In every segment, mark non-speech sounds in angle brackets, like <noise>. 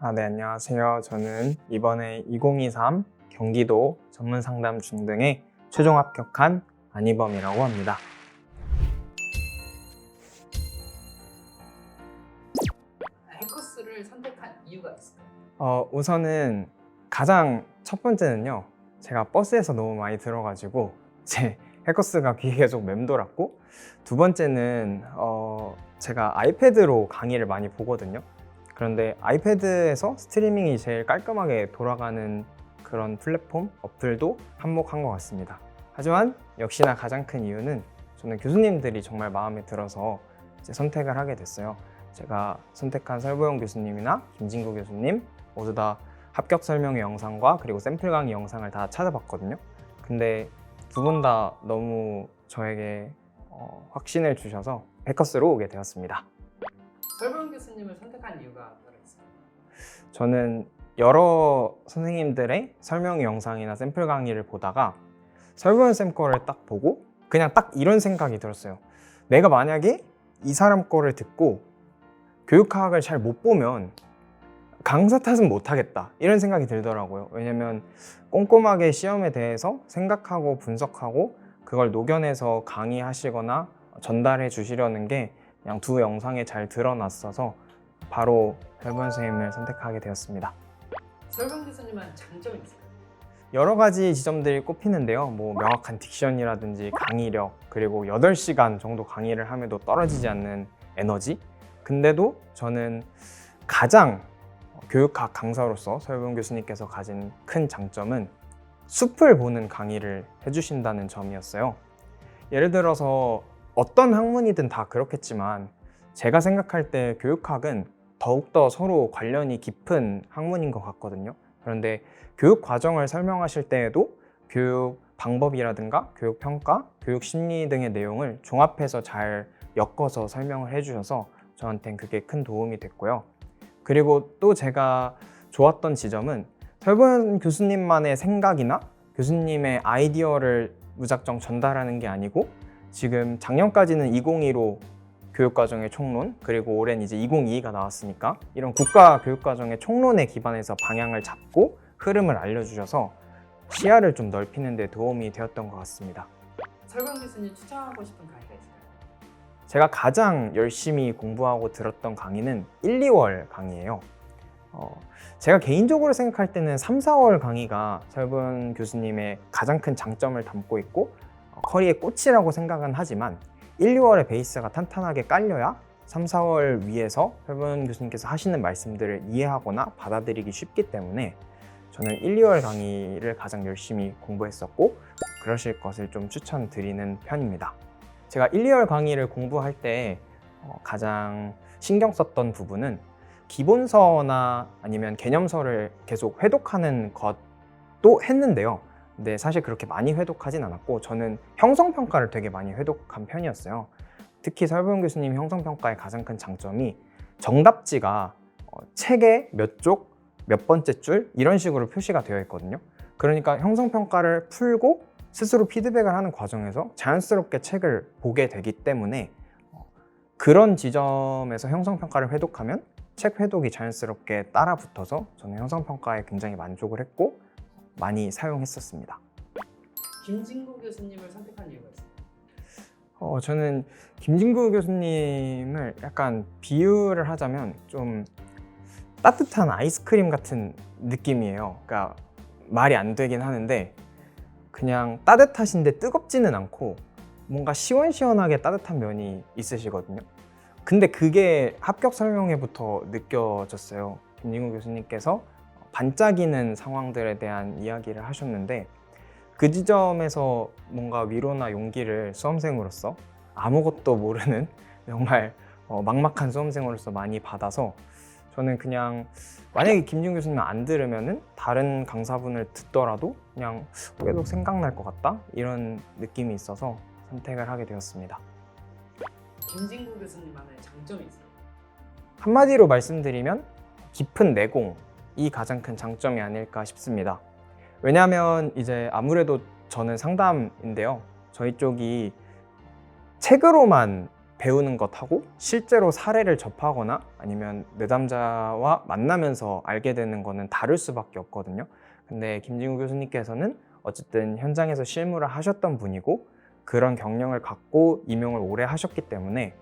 아, 네, 안녕하세요. 저는 이번에 2023 경기도 전문 상담 중등에 최종 합격한 안희범이라고 합니다. 해커스를 선택한 이유가 있을까요? 어, 우선은 가장 첫 번째는요. 제가 버스에서 너무 많이 들어가지고 제 해커스가 귀에 계속 맴돌았고 두 번째는 어, 제가 아이패드로 강의를 많이 보거든요. 그런데 아이패드에서 스트리밍이 제일 깔끔하게 돌아가는 그런 플랫폼 어플도 한몫한 것 같습니다. 하지만 역시나 가장 큰 이유는 저는 교수님들이 정말 마음에 들어서 선택을 하게 됐어요. 제가 선택한 설보영 교수님이나 김진구 교수님 모두 다 합격 설명회 영상과 그리고 샘플 강의 영상을 다 찾아봤거든요. 근데 두 분 다 너무 저에게 어, 확신을 주셔서 해커스로 오게 되었습니다. 설보영 교수님을 선택한 이유가 따로 있을까요? 저는 여러 선생님들의 설명 영상이나 샘플 강의를 보다가 설보현 쌤 거를 딱 보고 그냥 딱 이런 생각이 들었어요. 내가 만약에 이 사람 거를 듣고 교육학을 잘 못 보면 강사 탓은 못 하겠다 이런 생각이 들더라고요. 왜냐면 꼼꼼하게 시험에 대해서 생각하고 분석하고 그걸 녹여내서 강의하시거나 전달해 주시려는 게 그냥 두 영상에 잘 드러났어서 바로 설보현 선생님을 선택하게 되었습니다. 설보영 교수님은 장점이 있을까요? 여러 가지 지점들이 꼽히는데요. 뭐 명확한 딕션이라든지 강의력, 그리고 8시간 정도 강의를 함에도 떨어지지 않는 에너지. 근데도 저는 가장 교육학 강사로서 설봉 교수님께서 가진 큰 장점은 숲을 보는 강의를 해주신다는 점이었어요. 예를 들어서 어떤 학문이든 다 그렇겠지만 제가 생각할 때 교육학은 더욱더 서로 관련이 깊은 학문인 것 같거든요. 그런데 교육 과정을 설명하실 때에도 교육 방법이라든가 교육 평가, 교육 심리 등의 내용을 종합해서 잘 엮어서 설명을 해주셔서 저한테는 그게 큰 도움이 됐고요. 그리고 또 제가 좋았던 지점은 설보현 교수님만의 생각이나 교수님의 아이디어를 무작정 전달하는 게 아니고 지금 작년까지는 2025 교육과정의 총론 그리고 올해는 이제 2022가 나왔으니까 이런 국가 교육과정의 총론에 기반해서 방향을 잡고 흐름을 알려주셔서 시야를 좀 넓히는 데 도움이 되었던 것 같습니다. 설보영 교수님 추천하고 싶은 강의가 있을까요? 제가 가장 열심히 공부하고 들었던 강의는 1, 2월 강의예요. 어, 제가 개인적으로 생각할 때는 3, 4월 강의가 설분 교수님의 가장 큰 장점을 담고 있고 어, 커리의 꽃이라고 생각은 하지만 1, 2월의 베이스가 탄탄하게 깔려야 3, 4월 위에서 설분 교수님께서 하시는 말씀들을 이해하거나 받아들이기 쉽기 때문에 저는 1, 2월 강의를 가장 열심히 공부했었고 그러실 것을 좀 추천드리는 편입니다. 제가 1, 2월 강의를 공부할 때 어, 가장 신경 썼던 부분은 기본서나 아니면 개념서를 계속 회독하는 것도 했는데요. 근데 사실 그렇게 많이 회독하진 않았고 저는 형성평가를 되게 많이 회독한 편이었어요. 특히 설보영 교수님 형성평가의 가장 큰 장점이 정답지가 어, 책의 몇 쪽, 몇 번째 줄 이런 식으로 표시가 되어 있거든요. 그러니까 형성평가를 풀고 스스로 피드백을 하는 과정에서 자연스럽게 책을 보게 되기 때문에 어, 그런 지점에서 형성평가를 회독하면 책 회독이 자연스럽게 따라 붙어서 저는 형성평가에 굉장히 만족을 했고 많이 사용했었습니다. 김진구 교수님을 선택한 이유가 있을까요? 어, 저는 김진구 교수님을 약간 비유를 하자면 좀 따뜻한 아이스크림 같은 느낌이에요. 그러니까 말이 안 되긴 하는데 그냥 따뜻하신데 뜨겁지는 않고 뭔가 시원시원하게 따뜻한 면이 있으시거든요. 근데 그게 합격 설명회부터 느껴졌어요. 김진구 교수님께서 반짝이는 상황들에 대한 이야기를 하셨는데 그 지점에서 뭔가 위로나 용기를 수험생으로서 아무것도 모르는 <laughs> 정말 어, 막막한 수험생으로서 많이 받아서 저는 그냥 만약에 김준 교수님 안 들으면은 다른 강사분을 듣더라도 그냥 계속 생각날 것 같다 이런 느낌이 있어서 선택을 하게 되었습니다. 김진구 교수님만의 장점이 있을까요? 한마디로 말씀드리면 깊은 내공 이 가장 큰 장점이 아닐까 싶습니다. 왜냐하면 이제 아무래도 저는 상담인데요. 저희 쪽이 책으로만 배우는 것하고 실제로 사례를 접하거나 아니면 내담자와 만나면서 알게 되는 거는 다를 수밖에 없거든요. 근데 김진구 교수님께서는 어쨌든 현장에서 실무를 하셨던 분이고 그런 경력을 갖고 임용을 오래 하셨기 때문에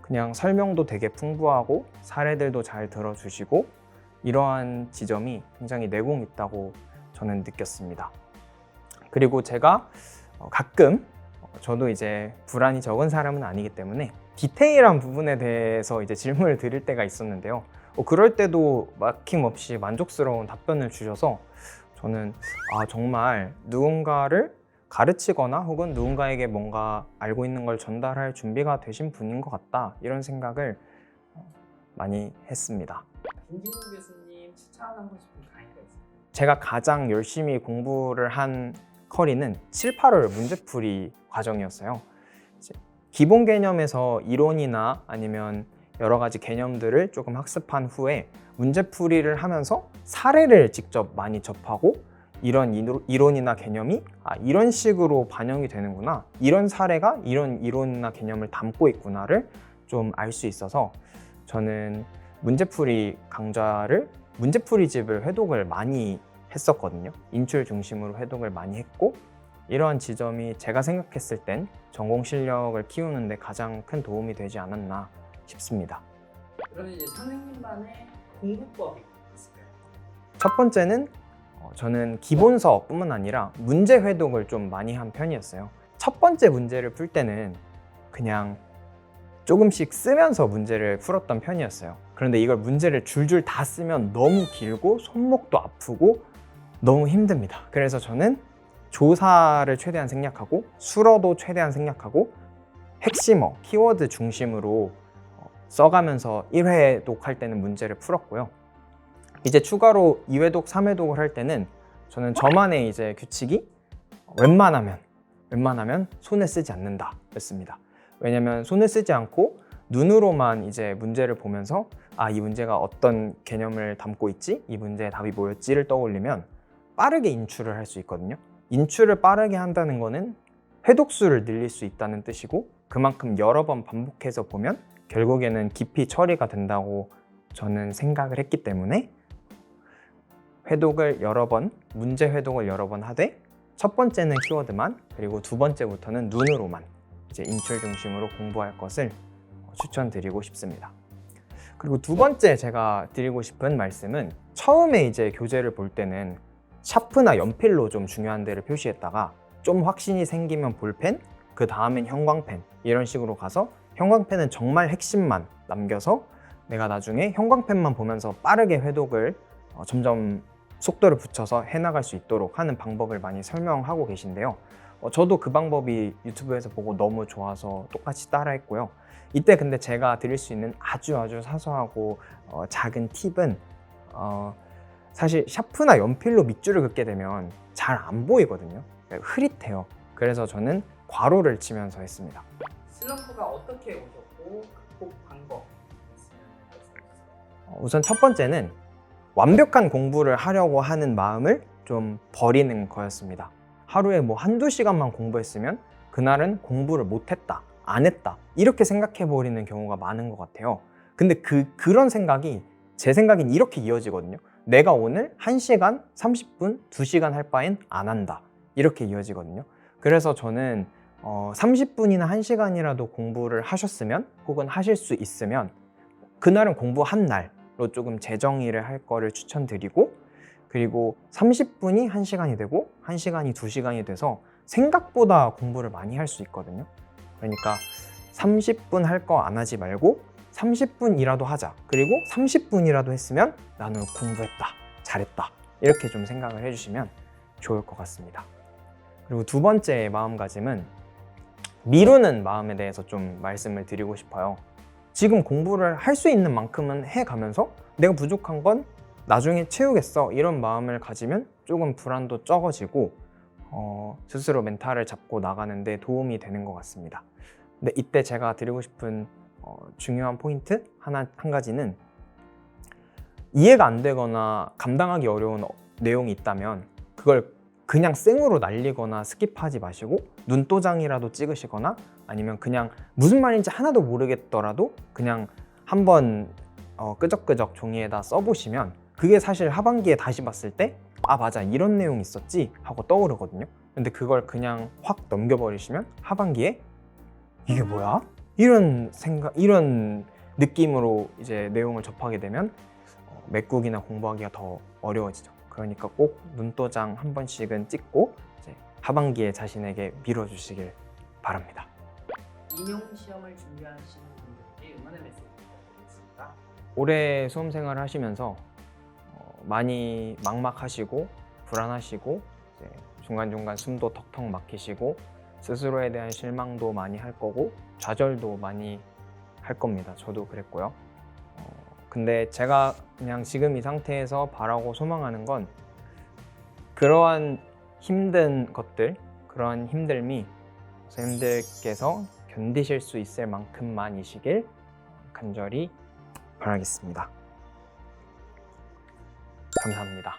그냥 설명도 되게 풍부하고 사례들도 잘 들어주시고 이러한 지점이 굉장히 내공 있다고 저는 느꼈습니다. 그리고 제가 어, 가끔 어, 저도 이제 불안이 적은 사람은 아니기 때문에 디테일한 부분에 대해서 이제 질문을 드릴 때가 있었는데요. 어, 그럴 때도 막힘없이 만족스러운 답변을 주셔서 저는 아 정말 누군가를 가르치거나 혹은 누군가에게 뭔가 알고 있는 걸 전달할 준비가 되신 분인 것 같다 이런 생각을 어, 많이 했습니다. 김진구 교수님 추천하고 싶은 강의가 있어요. 제가 가장 열심히 공부를 한 커리는 7, 8월 문제풀이 과정이었어요. 기본 개념에서 이론이나 아니면 여러 가지 개념들을 조금 학습한 후에 문제풀이를 하면서 사례를 직접 많이 접하고 이런 이론이나 개념이 아, 이런 식으로 반영이 되는구나. 이런 사례가 이런 이론이나 개념을 담고 있구나를 좀 알 수 있어서 저는 문제풀이 강좌를 문제풀이 집을 회독을 많이 했었거든요. 인출 중심으로 회독을 많이 했고 이러한 지점이 제가 생각했을 땐 전공 실력을 키우는데 가장 큰 도움이 되지 않았나 싶습니다. 그러면 이제 선생님만의 공부법이 있을까요? 첫 번째는 어, 저는 기본 서뿐만 아니라 문제 회독을 좀 많이 한 편이었어요. 첫 번째 문제를 풀 때는 그냥 조금씩 쓰면서 문제를 풀었던 편이었어요. 그런데 이걸 문제를 줄줄 다 쓰면 너무 길고 손목도 아프고 너무 힘듭니다. 그래서 저는 조사를 최대한 생략하고 수러도 최대한 생략하고 핵심어, 키워드 중심으로 어, 써가면서 1회 독 할 때는 문제를 풀었고요. 이제 추가로 2회 독, 3회 독을 할 때는 저는 저만의 이제 규칙이 웬만하면 웬만하면 손을 쓰지 않는다 였습니다. 왜냐면 손을 쓰지 않고 눈으로만 이제 문제를 보면서 아 이 문제가 어떤 개념을 담고 있지 이 문제의 답이 뭐였지를 떠올리면 빠르게 인출을 할 수 있거든요. 인출을 빠르게 한다는 거는 회독수를 늘릴 수 있다는 뜻이고 그만큼 여러 번 반복해서 보면 결국에는 깊이 처리가 된다고 저는 생각을 했기 때문에 회독을 여러 번, 문제 회독을 여러 번 하되 첫 번째는 키워드만 그리고 두 번째부터는 눈으로만 이제 인출 중심으로 공부할 것을 추천드리고 싶습니다. 그리고 두 번째 제가 드리고 싶은 말씀은 처음에 이제 교재를 볼 때는 샤프나 연필로 좀 중요한 데를 표시했다가 좀 확신이 생기면 볼펜, 그 다음엔 형광펜 이런 식으로 가서 형광펜은 정말 핵심만 남겨서 내가 나중에 형광펜만 보면서 빠르게 회독을 어, 점점 속도를 붙여서 해나갈 수 있도록 하는 방법을 많이 설명하고 계신데요. 어, 저도 그 방법이 유튜브에서 보고 너무 좋아서 똑같이 따라했고요. 이때 근데 제가 드릴 수 있는 아주 아주 사소하고 어, 작은 팁은 어, 사실 샤프나 연필로 밑줄을 긋게 되면 잘 안 보이거든요. 그러니까 흐릿해요. 그래서 저는 괄호를 치면서 했습니다. 슬럼프가 어떻게 오셨고 극복 방법. 어, 우선 첫 번째는 완벽한 공부를 하려고 하는 마음을 좀 버리는 거였습니다. 하루에 뭐 한두 시간만 공부했으면 그날은 공부를 못했다, 안 했다, 이렇게 생각해 버리는 경우가 많은 것 같아요. 근데 그, 그런 생각이 제 생각엔 이렇게 이어지거든요. 내가 오늘 1시간, 30분, 2시간 할 바엔 안 한다. 이렇게 이어지거든요. 그래서 저는 어, 30분이나 1시간이라도 공부를 하셨으면 혹은 하실 수 있으면 그날은 공부 한 날로 조금 재정의를 할 거를 추천드리고 그리고 30분이 1시간이 되고 1시간이 2시간이 돼서 생각보다 공부를 많이 할 수 있거든요. 그러니까 30분 할 거 안 하지 말고 30분이라도 하자. 그리고 30분이라도 했으면 나는 공부했다. 잘했다. 이렇게 좀 생각을 해주시면 좋을 것 같습니다. 그리고 두 번째 마음가짐은 미루는 마음에 대해서 좀 말씀을 드리고 싶어요. 지금 공부를 할 수 있는 만큼은 해가면서 내가 부족한 건 나중에 채우겠어 이런 마음을 가지면 조금 불안도 적어지고 어, 스스로 멘탈을 잡고 나가는데 도움이 되는 것 같습니다. 근데 이때 제가 드리고 싶은 어, 중요한 포인트 하나 한 가지는 이해가 안 되거나 감당하기 어려운 어- 내용이 있다면 그걸 그냥 생으로 날리거나 스킵하지 마시고 눈도장이라도 찍으시거나 아니면 그냥 무슨 말인지 하나도 모르겠더라도 그냥 한번 어, 끄적끄적 종이에다 써보시면 그게 사실 하반기에 다시 봤을 때 아 맞아 이런 내용 있었지 하고 떠오르거든요 근데 그걸 그냥 확 넘겨버리시면 하반기에 이게 뭐야? 이런 생각 이런 느낌으로 이제 내용을 접하게 되면 어, 맥국이나 공부하기가 더 어려워지죠 그러니까 꼭 눈도장 한 번씩은 찍고 하반기에 자신에게 밀어주시길 바랍니다 임용 시험을 준비하시는 분들께 응원의 메시지 부탁드리겠습니다. 올해 수험 생활을 하시면서 어, 많이 막막하시고 불안하시고 중간중간 숨도 턱턱 막히시고 스스로에 대한 실망도 많이 할 거고 좌절도 많이 할 겁니다. 저도 그랬고요. 어, 근데 제가 그냥 지금 이 상태에서 바라고 소망하는 건 그러한 힘든 것들, 그러한 힘듦이 선생님들께서 견디실 수 있을 만큼만이시길 간절히 바라겠습니다. 감사합니다.